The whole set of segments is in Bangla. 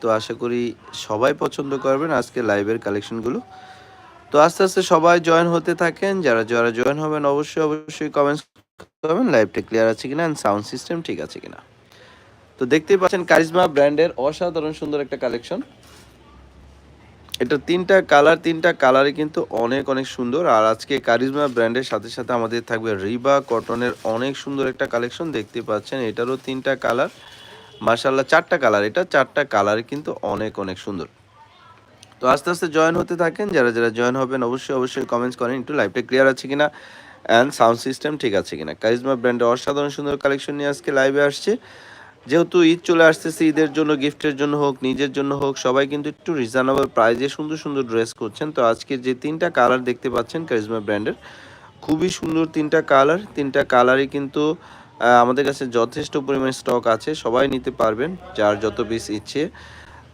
তো আশা করি সবাই পছন্দ করবেন আজকে লাইভের কালেকশনগুলো তো আস্তে আস্তে সবাই জয়েন হতে থাকেন। যারা যারা জয়েন হবেন, অবশ্যই অবশ্যই কমেন্টস করবেন লাইভটা ক্লিয়ার আছে কিনা অ্যান্ড সাউন্ড সিস্টেম ঠিক আছে কিনা। তো দেখতেই পাচ্ছেন কারিজমা ব্র্যান্ডের অসাধারণ সুন্দর একটা কালেকশন এটা তিনটা কালার তিনটা কালারই কিন্তু অনেক অনেক সুন্দর। আর আজকে কারিজমা ব্র্যান্ডের সাথে সাথে আমাদের থাকবে রিবা কটনের অনেক সুন্দর একটা কালেকশন দেখতে পাচ্ছেন, এটারও তিনটা কালার মার্শাল্লাহ চারটা কালার এটা চারটা কালার কিন্তু অনেক অনেক সুন্দর। তো আস্তে আস্তে জয়েন হতে থাকেন, যারা যারা জয়েন হবেন, অবশ্যই অবশ্যই কমেন্টস করেন, একটু লাইভটা ক্লিয়ার আছে কিনা অ্যান্ড সাউন্ড সিস্টেম ঠিক আছে কিনা। কারিজমা ব্র্যান্ডের অসাধারণ সুন্দর কালেকশন নিয়ে আজকে লাইভে আসছে। যেহেতু ঈদ চলে আসতেছে, ঈদের জন্য গিফটের জন্য হোক, নিজের জন্য হোক, সবাই কিন্তু একটু রিজনেবল প্রাইজে সুন্দর সুন্দর ড্রেস করছেন। তো আজকে যে তিনটা কালার দেখতে পাচ্ছেন কারিজমা ব্র্যান্ডের খুবই সুন্দর তিনটা কালার তিনটা কালারই কিন্তু আমাদের কাছে যথেষ্ট পরিমাণ স্টক আছে, সবাই নিতে পারবেন যার যত পিস ইচ্ছে।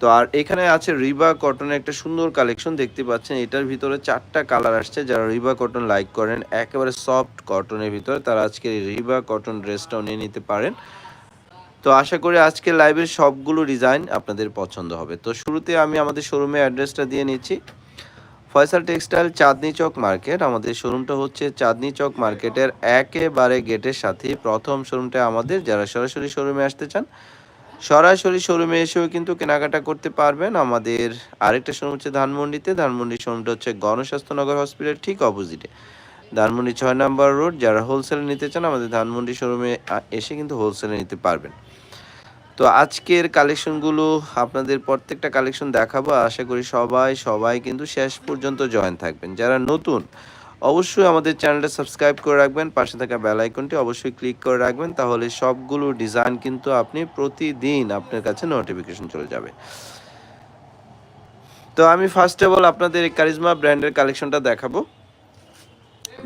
তো আর এখানে আছে রিবা কটনের একটা সুন্দর কালেকশন দেখতে পাচ্ছেন, এটার ভিতরে চারটা কালার আসছে। যারা রিবা কটন লাইক করেন, একেবারে সফট কটনের ভিতরে, তারা আজকে রিবা কটন ড্রেসটাও নিয়ে নিতে পারেন। তো আশা করি আজকে লাইভের সবগুলো ডিজাইন আপনাদের পছন্দ হবে। তো শুরুতে আমি আমাদের শোরুমে অ্যাড্রেসটা দিয়ে নিচ্ছি। Faisal textile Chandni Chowk market. আমাদের শোরুমটা হচ্ছে চাঁদনি চক মার্কেটের একেবারে গেটের সাথে প্রথম শোরুমটা আমাদের। যারা সরাসরি শোরুমে আসতে চান, সরাসরি শোরুমে এসেও কিন্তু কেনাকাটা করতে পারবেন। আমাদের আরেকটা শোরুম হচ্ছে ধানমন্ডিতে। ধানমন্ডি শোরুমটা হচ্ছে গণস্বাস্থ্যনগর হসপিটাল, ঠিক অপোজিটে। ধানমন্ডি ছয় নম্বর রোড। যারা হোলসেলে নিতে চান, আমাদের ধানমন্ডি শোরুমে এসে কিন্তু হোলসেলে নিতে পারবেন। তো আজকের কালেকশনগুলো আপনাদের প্রত্যেকটা কালেকশন দেখাবো। আশা করি সবাই সবাই কিন্তু শেষ পর্যন্ত জয়েন থাকবেন। যারা নতুন, অবশ্যই আমাদের চ্যানেলটা সাবস্ক্রাইব করে রাখবেন। পাশে থাকা বেল আইকনটি অবশ্যই ক্লিক করে রাখবেন। তাহলে সবগুলো ডিজাইন কিন্তু আপনি প্রতিদিন আপনার কাছে নোটিফিকেশন চলে যাবে। তো আমি ফার্স্ট অফ অল আপনাদের কারিজমা ব্র্যান্ডের কালেকশনটা দেখাবো।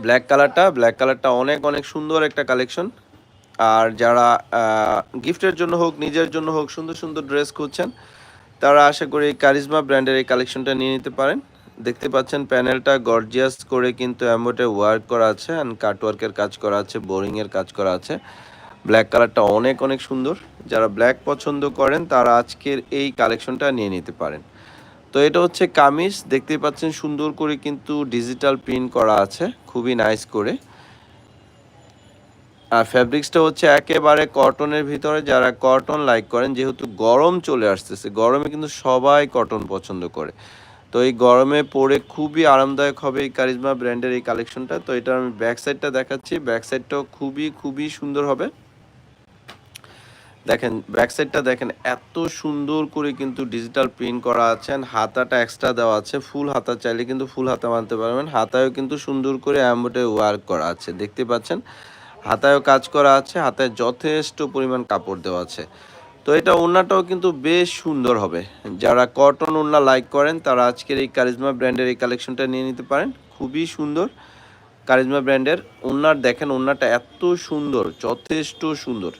ব্ল্যাক কালারটা ব্ল্যাক কালারটা অনেক অনেক সুন্দর একটা কালেকশন আর যারা গিফটের জন্য হোক, নিজের জন্য হোক, সুন্দর সুন্দর ড্রেস খুঁজছেন, তারা আশা করি কারিজমা ব্র্যান্ডের এই কালেকশনটা নিয়ে নিতে পারেন। দেখতে পাচ্ছেন প্যানেলটা গর্জিয়াস করে কিন্তু অ্যাম্বোটে ওয়ার্ক করা আছে অ্যান্ড কাটওয়ার্কের কাজ করা আছে বোরিংয়ের কাজ করা আছে। ব্ল্যাক কালারটা অনেক অনেক সুন্দর। যারা ব্ল্যাক পছন্দ করেন, তারা আজকের এই কালেকশনটা নিয়ে নিতে পারেন। তো এটা হচ্ছে কামিজ। দেখতেই পাচ্ছেন সুন্দর করে কিন্তু ডিজিটাল প্রিন্ট করা আছে। খুবই নাইস করে। আর ফ্যাব্রিক্সটা হচ্ছে একেবারে কটনের ভিতরে যারা কটন লাইক করেন, যেহেতু গরম চলে আসতেছে, গরমে কিন্তু সবাই কটন পছন্দ করে। তো এই গরমে পরে খুবই আরামদায়ক হবে এই কারিজমা ব্র্যান্ডের এই কালেকশনটা তো এটা আমি ব্যাক সাইডটা দেখাচ্ছি। ব্যাক সাইডটাও খুবই খুবই সুন্দর হবে। দেখেন ব্যাক সাইডটা দেখেন, এত সুন্দর করে কিন্তু ডিজিটাল প্রিন্ট করা আছে। হাতাটা এক্সট্রা দেওয়া আছে। ফুল হাতা চাইলে কিন্তু ফুল হাতা মানতে পারবেন। হাতায়ও কিন্তু সুন্দর করে অ্যাম্বোটে ওয়ার্ক করা আছে। দেখতে পাচ্ছেন? হাতায়ও কাজ করা আছে, হাতায় যথেষ্ট পরিমাণ কাপড় দেওয়া আছে। তো এটা ওড়নাটাও কিন্তু বেশ সুন্দর হবে। যারা কটন ওড়না লাইক করেন, তারা আজকের এই কারিজমা ব্র্যান্ডের এই কালেকশনটা নিয়ে নিতে পারেন। খুবই সুন্দর। কারিজমা ব্র্যান্ডের ওড়নার দেখেন, ওড়নাটা এত সুন্দর, যথেষ্ট সুন্দর।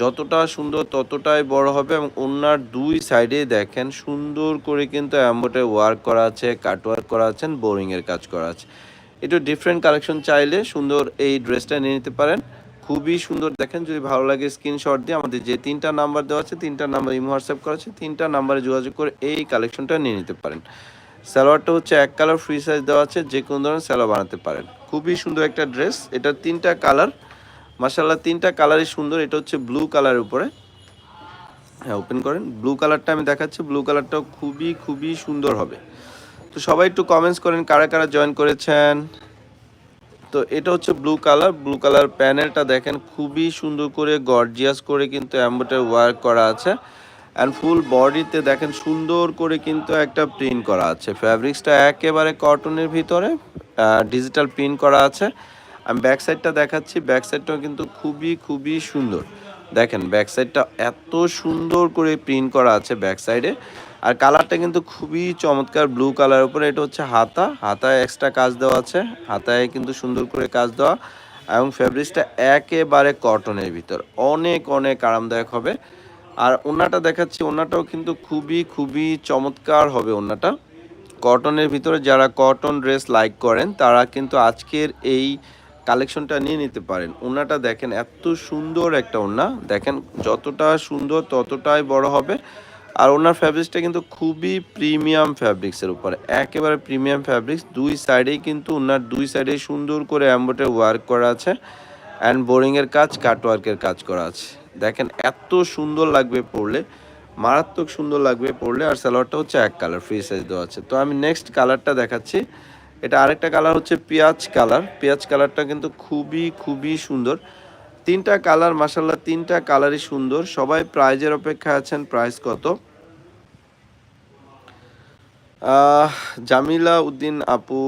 যতটা সুন্দর ততটাই বড় হবে এবং ওনার দুই সাইডে দেখেন, সুন্দর করে কিন্তু অ্যাম্বোটে ওয়ার্ক করা আছে কাট ওয়ার্ক করা আছেন বোরিংয়ের কাজ করা আছে। একটু ডিফারেন্ট কালেকশন চাইলে সুন্দর এই ড্রেসটা নিয়ে নিতে পারেন। খুবই সুন্দর দেখেন, যদি ভালো লাগে স্ক্রিনশট দিয়ে আমাদের যে তিনটা নাম্বার দেওয়া আছে, তিনটা নাম্বার ইমো হোয়াটসঅ্যাপ করা আছে, তিনটা নাম্বারে যোগাযোগ করে এই কালেকশনটা নিয়ে নিতে পারেন। সালোয়ারটা হচ্ছে এক কালার ফ্রি সাইজ দেওয়া আছে, যে কোনো ধরনের সালোয়ার বানাতে পারেন। খুবই সুন্দর একটা ড্রেস এটার তিনটা কালার মাসাল্লাহ তিনটা কালারই সুন্দর, এটা হচ্ছে ব্লু কালারের উপরে। হ্যাঁ ওপেন করেন। ব্লু কালারটা আমি দেখাচ্ছি ব্লু কালারটাও খুবই খুবই সুন্দর হবে। তো সবাই একটু কমেন্টস করেন, কারা কারা জয়েন করেছেন। তো এটা হচ্ছে ব্লু কালার ব্লু কালার প্যানেলটা দেখেন, খুবই সুন্দর করে গর্জিয়াস করে কিন্তু অ্যাম্বোটার ওয়ার্ক করা আছে। অ্যান্ড ফুল বডিতে দেখেন, সুন্দর করে কিন্তু একটা প্রিন্ট করা আছে। ফ্যাব্রিক্সটা একেবারে কটনের ভিতরে ডিজিটাল প্রিন্ট করা আছে। আমি ব্যাক সাইডটা দেখাচ্ছি ব্যাক সাইডটাও কিন্তু খুবই খুবই সুন্দর। দেখেন ব্যাক সাইডটা এত সুন্দর করে প্রিন্ট করা আছে ব্যাক সাইডে আর কালারটা কিন্তু খুবই চমৎকার ব্লু কালারের উপরে। এটা হচ্ছে হাতা। হাতায় এক্সট্রা কাজ দেওয়া আছে। হাতায় কিন্তু সুন্দর করে কাজ দেওয়া। এবং ফ্যাব্রিক্সটা একেবারে কটনের ভিতর। অনেক অনেক আরামদায়ক হবে। আর ওনাটা দেখাচ্ছি। ওনাটাও কিন্তু খুবই খুবই চমৎকার হবে ওনাটা কটনের ভিতরে যারা কটন ড্রেস লাইক করেন, তারা কিন্তু আজকের এই কালেকশনটা নিয়ে নিতে পারেন। ওনাটা দেখেন, এত সুন্দর একটা ওনা দেখেন, যতটা সুন্দর, ততটাই বড় হবে। আর ওনার ফ্যাব্রিক্সটা কিন্তু খুবই প্রিমিয়াম ফ্যাব্রিক্সের উপরে। একেবারে প্রিমিয়াম ফ্যাব্রিক্স দুই সাইডেই কিন্তু ওনার দুই সাইডেই সুন্দর করে অ্যাম্বোটে ওয়ার্ক করা আছে অ্যান্ড বোরিংয়ের কাজ কাটওয়ার্কের কাজ করা আছে। দেখেন, এত সুন্দর লাগবে পরলে, মারাত্মক সুন্দর লাগবে পরলে আর সালোয়ারটা হচ্ছে এক কালার ফ্রি সাইজ দেওয়া আছে। তো আমি নেক্সট কালারটা দেখাচ্ছি। এটা আরেকটা কালার হচ্ছে পেঁয়াজ কালার পেঁয়াজ কালারটা কিন্তু খুবই খুবই সুন্দর। তিনটা কালার মাসাল্লাহ তিনটা কালারই সুন্দর। সবাই প্রাইজের অপেক্ষা আছেন, প্রাইস কত? জামিলা উদ্দিন আপু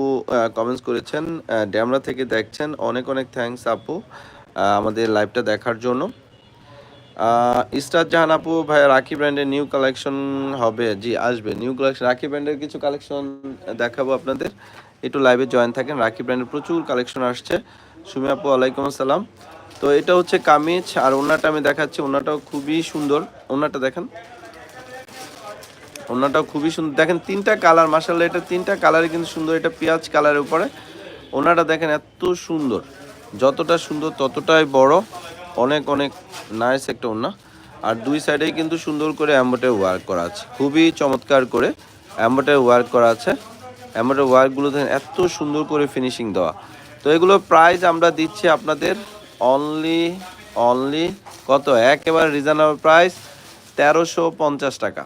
কমেন্টস করেছেন ড্যামরা থেকে দেখছেন। অনেক অনেক থ্যাঙ্কস আপু আমাদের লাইভটা দেখার জন্য। ইস্টার জাহান আপু, ভাই, রাখি ব্র্যান্ডের নিউ কালেকশন হবে। জি, আসবে। নিউ কালেকশন রাখি ব্র্যান্ডের কিছু কালেকশন দেখাবো আপনাদের। একটু লাইভে জয়েন থাকেন, রাখি ব্র্যান্ডের প্রচুর কালেকশন আসছে। সুমি আপু ওয়ালাইকুম আসসালাম। তো এটা হচ্ছে কামিজ, আর ওনাটা আমি দেখাচ্ছি। ওনাটাও খুবই সুন্দর। ওনাটা দেখেন। ওনাটাও খুবই সুন্দর। দেখেন, তিনটা কালার মাসাল্লাহ এটা তিনটা কালারই কিন্তু সুন্দর। এটা পেঁয়াজ কালারের উপরে। ওনাটা দেখেন, এত সুন্দর। যতটা সুন্দর, ততটাই বড়। অনেক অনেক নাইস একটা ওনা আর দুই সাইডেই কিন্তু সুন্দর করে অ্যাম্বোটে ওয়ার্ক করা আছে। খুবই চমৎকার করে অ্যাম্বোটে ওয়ার্ক করা আছে। অ্যাম্বোটে ওয়ার্কগুলো দেখেন, এত সুন্দর করে ফিনিশিং দেওয়া। তো এগুলো প্রাইস আমরা দিচ্ছি আপনাদের অনলি অনলি কত? একেবারে রিজনেবল প্রাইস তেরোশো পঞ্চাশ টাকা।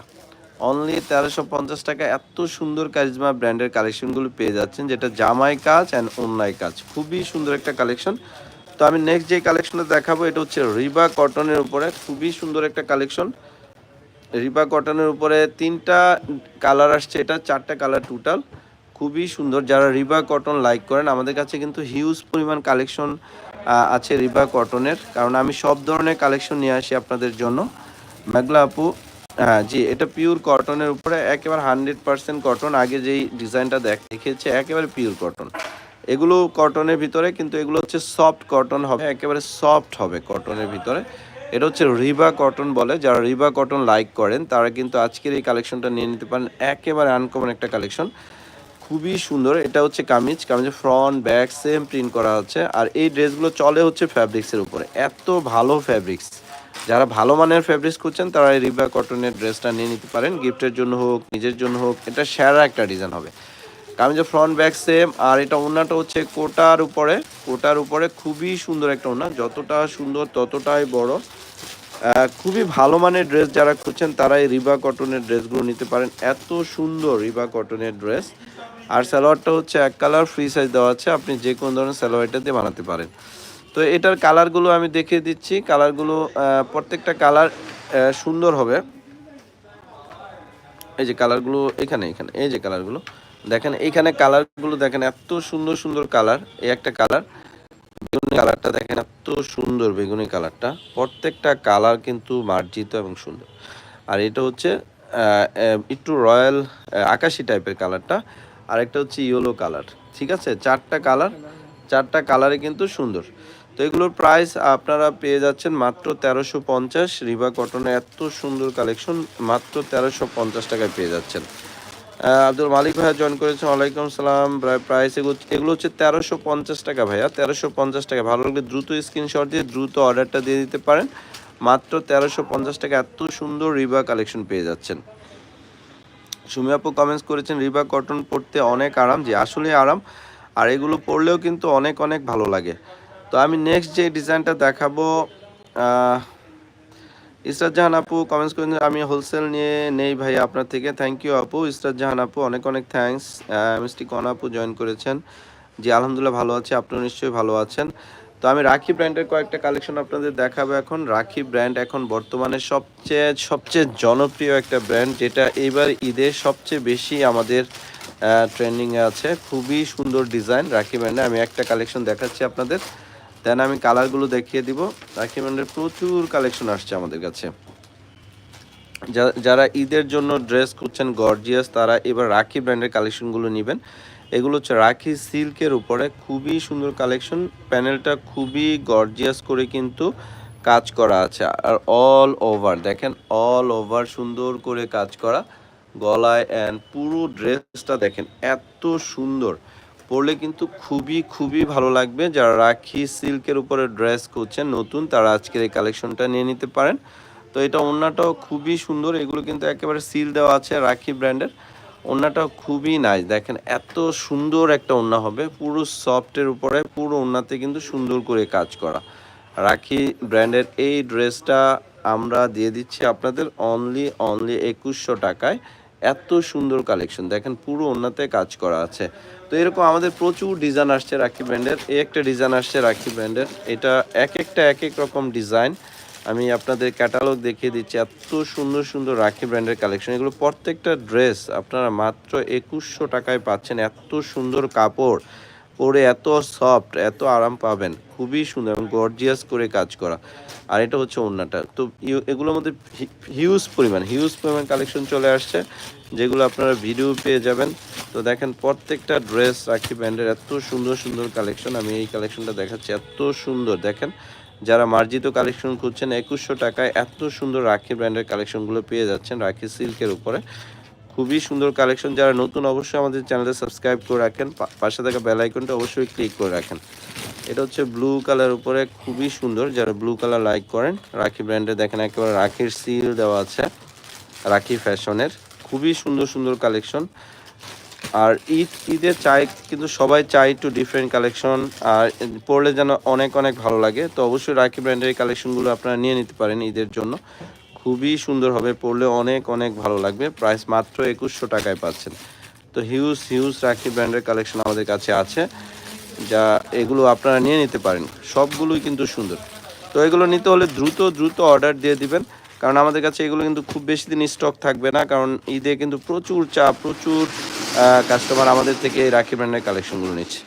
অনলি তেরোশো পঞ্চাশ টাকা, এত সুন্দর কারিজমা ব্র্যান্ডের কালেকশনগুলো পেয়ে যাচ্ছেন, যেটা জামাই কাজ অ্যান্ড অন্যায় কাজ। খুবই সুন্দর একটা কালেকশন তো আমি নেক্সট যে কালেকশনটা দেখাবো, এটা হচ্ছে রিবা কটনের উপরে, খুবই সুন্দর একটা কালেকশন রিবা কটনের উপরে তিনটা কালার আসছে, এটা চারটা কালার টোটাল খুবই সুন্দর, যারা রিবা কটন লাইক করেন, আমাদের কাছে কিন্তু হিউজ পরিমাণ কালেকশন আছে রিবা কটনের। কারণ আমি সব ধরনের কালেকশন নিয়ে আসি আপনাদের জন্য। মেঘলা আপু হ্যাঁ জি, এটা পিওর কটনের উপরে একেবারে হান্ড্রেড পার্সেন্ট কটন আগে যেই ডিজাইনটা দেখ, দেখিয়েছে, একেবারে পিওর কটন এগুলো কটনের ভিতরে, কিন্তু এগুলো হচ্ছে সফট কটন হবে, একেবারে সফট হবে কটনের ভিতরে। এটা হচ্ছে রিবা কটন বলে, যারা রিবা কটন লাইক করেন, তারা কিন্তু আজকের এই কালেকশনটা নিয়ে নিতে পারেন। একেবারে আনকমন একটা কালেকশন। খুবই সুন্দর। এটা হচ্ছে কামিজ। কামিজের ফ্রন্ট ব্যাক সেম প্রিন্ট করা হচ্ছে। আর এই ড্রেসগুলো চলে হচ্ছে ফ্যাব্রিক্সের উপরে। এত ভালো ফ্যাব্রিক্স যারা ভালো মানের ফ্যাব্রিক্স খুঁজছেন, তারা এই রিবা কটনের ড্রেসটা নিয়ে নিতে পারেন। গিফটের জন্য হোক, নিজের জন্য হোক, এটা সেরা একটা ডিজাইন হবে। কামিজের ফ্রন্ট ব্যাক সেম আর এটা ওনাটা হচ্ছে কোটার উপরে। কোটার উপরে খুবই সুন্দর একটা ওনা যতটা সুন্দর, ততটাই বড়। খুবই ভালো মানের ড্রেস যারা খুঁজছেন, তারা এই রিবা কটনের ড্রেসগুলো নিতে পারেন। এত সুন্দর রিবা কটনের ড্রেস। আর সালোয়ারটা হচ্ছে এক কালার ফ্রি সাইজ দেওয়া আছে। আপনি যে কোনো ধরনের সালোয়ারটা দিয়ে বানাতে পারেন। তো এটার কালারগুলো আমি দেখিয়ে দিচ্ছি। কালারগুলো প্রত্যেকটা কালার সুন্দর হবে। এই যে কালারগুলো এখানে এখানে, এই যে কালারগুলো। দেখেন এইখানে কালারগুলো দেখেন এত সুন্দর সুন্দর কালার। এই একটা কালার, বেগুনি কালারটা দেখেন এত সুন্দর বেগুনি কালারটা। প্রত্যেকটা কালার কিন্তু মার্জিত এবং সুন্দর। আর এটা হচ্ছে একটু রয়্যাল আকাশি টাইপের কালারটা। আর একটা হচ্ছে ইয়েলো কালার ঠিক আছে? চারটা কালার চারটা কালারে কিন্তু সুন্দর। তো এগুলোর প্রাইস আপনারা পেয়ে যাচ্ছেন মাত্র তেরোশো পঞ্চাশ রিবা কটনের এত সুন্দর কালেকশন মাত্র তেরোশো পঞ্চাশ টাকায় পেয়ে যাচ্ছেন। আব্দুল মালিক ভাইয়া জয়েন করেছেন, ওয়ালাইকুম সালাম। প্রাইস এগুলো এগুলো হচ্ছে তেরোশো পঞ্চাশ টাকা ভাইয়া, তেরোশো পঞ্চাশ টাকা। ভালো লাগলে দ্রুত স্ক্রিনশট দিয়ে দ্রুত অর্ডারটা দিয়ে দিতে পারেন। মাত্র তেরোশো পঞ্চাশ টাকা এত সুন্দর রিবা কালেকশন পেয়ে যাচ্ছেন। সুমি আপু কমেন্টস করেছেন, রিবা কটন পরতে অনেক আরাম। যে আসলে আরাম। আর এগুলো পরলেও কিন্তু অনেক অনেক ভালো লাগে। তো আমি নেক্সট যে ডিজাইনটা দেখাবো ইসরাত জাহান আপু কমেন্টস করেন আমি হোলসেল নিয়ে নেই ভাই আপনার থেকে। থ্যাংক ইউ আপু, ইসরাত জাহান আপু, অনেক অনেক থ্যাঙ্কস মিষ্টি কন আপু জয়েন করেছেন। জি, আলহামদুলিল্লাহ ভালো আছি, আপনিও নিশ্চয়ই ভালো আছেন। তো আমি রাখি ব্র্যান্ডের কয়েকটা কালেকশন আপনাদের দেখাবো এখন। রাখি ব্র্যান্ড এখন বর্তমানে সবচেয়ে সবচেয়ে জনপ্রিয় একটা ব্র্যান্ড, যেটা এইবার ঈদে সবচেয়ে বেশি আমাদের ট্রেন্ডিংয়ে আছে। খুবই সুন্দর ডিজাইন রাখি ব্র্যান্ডে আমি একটা কালেকশন দেখাচ্ছি আপনাদের। দেন আমি কালারগুলো দেখিয়ে দিব। রাখি ব্র্যান্ডের প্রচুর কালেকশন আসছে আমাদের কাছে। যারা ঈদের জন্য ড্রেস করছেন গর্জিয়াস তারা এবার রাখি ব্র্যান্ডের কালেকশনগুলো নেবেন। এগুলো হচ্ছে রাখি সিল্কের উপরে। খুবই সুন্দর কালেকশন প্যানেলটা খুবই গর্জিয়াস করে কিন্তু কাজ করা আছে। আর অল ওভার দেখেন অল ওভার সুন্দর করে কাজ করা। গলায় অ্যান্ড পুরো ড্রেসটা দেখেন, এত সুন্দর। পরলে কিন্তু খুবই খুবই ভালো লাগবে। যারা রাখি সিল্কের উপরে ড্রেস করছেন, নতুন, তারা আজকের এই কালেকশনটা নিয়ে নিতে পারেন। তো এটা ওড়নাটাও খুবই সুন্দর। এগুলো কিন্তু একেবারে সিল দেওয়া আছে রাখি ব্র্যান্ডের ওড়নাটাও খুবই নাইস দেখেন, এত সুন্দর একটা ওড়না হবে। পুরো সফটের উপরে, পুরো ওড়নাতে কিন্তু সুন্দর করে কাজ করা। রাখি ব্র্যান্ডের এই ড্রেসটা আমরা দিয়ে দিচ্ছি আপনাদের অনলি অনলি একুশশো টাকায়। এত সুন্দর কালেকশন দেখেন, পুরো ওড়নাতে কাজ করা আছে। তো এরকম আমাদের প্রচুর ডিজাইন আসছে রাখি ব্র্যান্ডের। এই একটা ডিজাইন আসছে রাখি ব্র্যান্ডের। এটা এক একটা, এক এক রকম ডিজাইন আমি আপনাদের ক্যাটালগ দেখিয়ে দিচ্ছি। এত সুন্দর সুন্দর রাখি ব্র্যান্ডের কালেকশন এগুলো প্রত্যেকটা ড্রেস আপনারা মাত্র একুশশো টাকায় পাচ্ছেন। এত সুন্দর কাপড়। পরে এত সফট এত আরাম পাবেন। খুবই সুন্দর এবং গর্জিয়াস করে কাজ করা। আর এটা হচ্ছে ওড়নাটা। তো এগুলোর মধ্যে হিউজ পরিমাণ হিউজ পরিমাণ কালেকশন চলে আসছে। যেগুলো আপনারা ভিডিও পেয়ে যাবেন। তো দেখেন প্রত্যেকটা ড্রেস রাখি ব্র্যান্ডের এত সুন্দর সুন্দর কালেকশন আমি এই কালেকশনটা দেখাচ্ছি। এত সুন্দর। দেখেন যারা মার্জিত কালেকশন খুঁজছেন, একুশশো টাকায় এত সুন্দর রাখি ব্র্যান্ডের কালেকশনগুলো পেয়ে যাচ্ছেন রাখি সিল্কের উপরে। খুবই সুন্দর কালেকশন। যারা নতুন, অবশ্যই আমাদের চ্যানেলে সাবস্ক্রাইব করে রাখেন। পাশে থাকা বেল আইকনটা অবশ্যই ক্লিক করে রাখেন। এটা হচ্ছে ব্লু কালার উপরে, খুবই সুন্দর। যারা ব্লু কালার লাইক করেন, রাখি ব্র্যান্ডে দেখেন একেবারে রাখির সিল দেওয়া আছে, রাখি ফ্যাশনের। খুবই সুন্দর সুন্দর কালেকশন। আর ঈদ, ঈদের চাই, কিন্তু সবাই চাই একটু ডিফারেন্ট কালেকশন আর পড়লে যেন অনেক অনেক ভালো লাগে। তো অবশ্যই রাখি ব্র্যান্ডের কালেকশনগুলো আপনারা নিয়ে নিতে পারেন ঈদের জন্য। খুবই সুন্দর হবে পড়লে অনেক অনেক ভালো লাগবে। প্রাইস মাত্র একুশশো টাকায় পাচ্ছেন। তো হিউজ হিউজ রাখি ব্র্যান্ডের কালেকশন আমাদের কাছে আছে, যা এগুলো আপনারা নিয়ে নিতে পারেন। সবগুলোই কিন্তু সুন্দর। তো এগুলো নিতে হলে দ্রুত দ্রুত অর্ডার দিয়ে দিবেন। কারণ আমাদের কাছে এগুলো কিন্তু খুব বেশি দিন স্টক থাকবে না, কারণ ঈদে কিন্তু প্রচুর চাপ, প্রচুর কাস্টমার আমাদের থেকে রাখি ব্র্যান্ডের কালেকশনগুলো নিচ্ছে।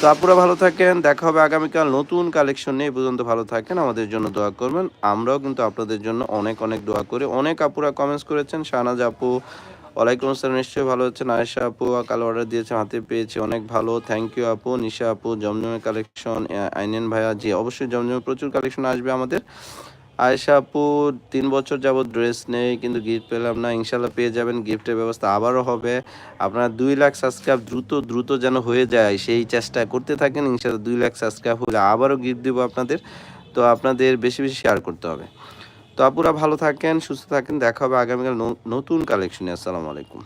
তো আপুরা ভালো থাকেন, দেখা হবে আগামীকাল নতুন কালেকশন নিয়ে। পর্যন্ত ভালো থাকেন, আমাদের জন্য দোয়া করবেন। আমরাও কিন্তু আপনাদের জন্য অনেক অনেক দোয়া করি। অনেক আপুরা কমেন্টস করেছেন, শাহনাজ আপু, ওয়ালাইকুম আসসালাম, নিশ্চয়ই ভালো হচ্ছেন আয়েশা আপু কাল অর্ডার দিয়েছে, হাতে পেয়েছি, অনেক ভালো। থ্যাংক ইউ আপু, নিশা আপু, জমজমের কালেকশন আইনেন ভাইয়া, জি, অবশ্যই জমজমের প্রচুর কালেকশন আসবে আমাদের। আয়েশা আপু তিন বছর যাবত ড্রেস নেই, কিন্তু গিফট পেলাম না। ইনশাল্লাহ পেয়ে যাবেন গিফটের ব্যবস্থা আবারও হবে। আপনার দুই লাখ সাবস্ক্রাইব দ্রুত দ্রুত যেন হয়ে যায়, সেই চেষ্টা করতে থাকেন। ইনশাল্লাহ দুই লাখ সাবস্ক্রাইব হলে আবারও গিফট দেবো আপনাদের। তো আপনাদের বেশি বেশি শেয়ার করতে হবে। তো আপুরা ভালো থাকেন, সুস্থ থাকেন। দেখা হবে আগামীকাল নতুন কালেকশনে আসসালামু আলাইকুম।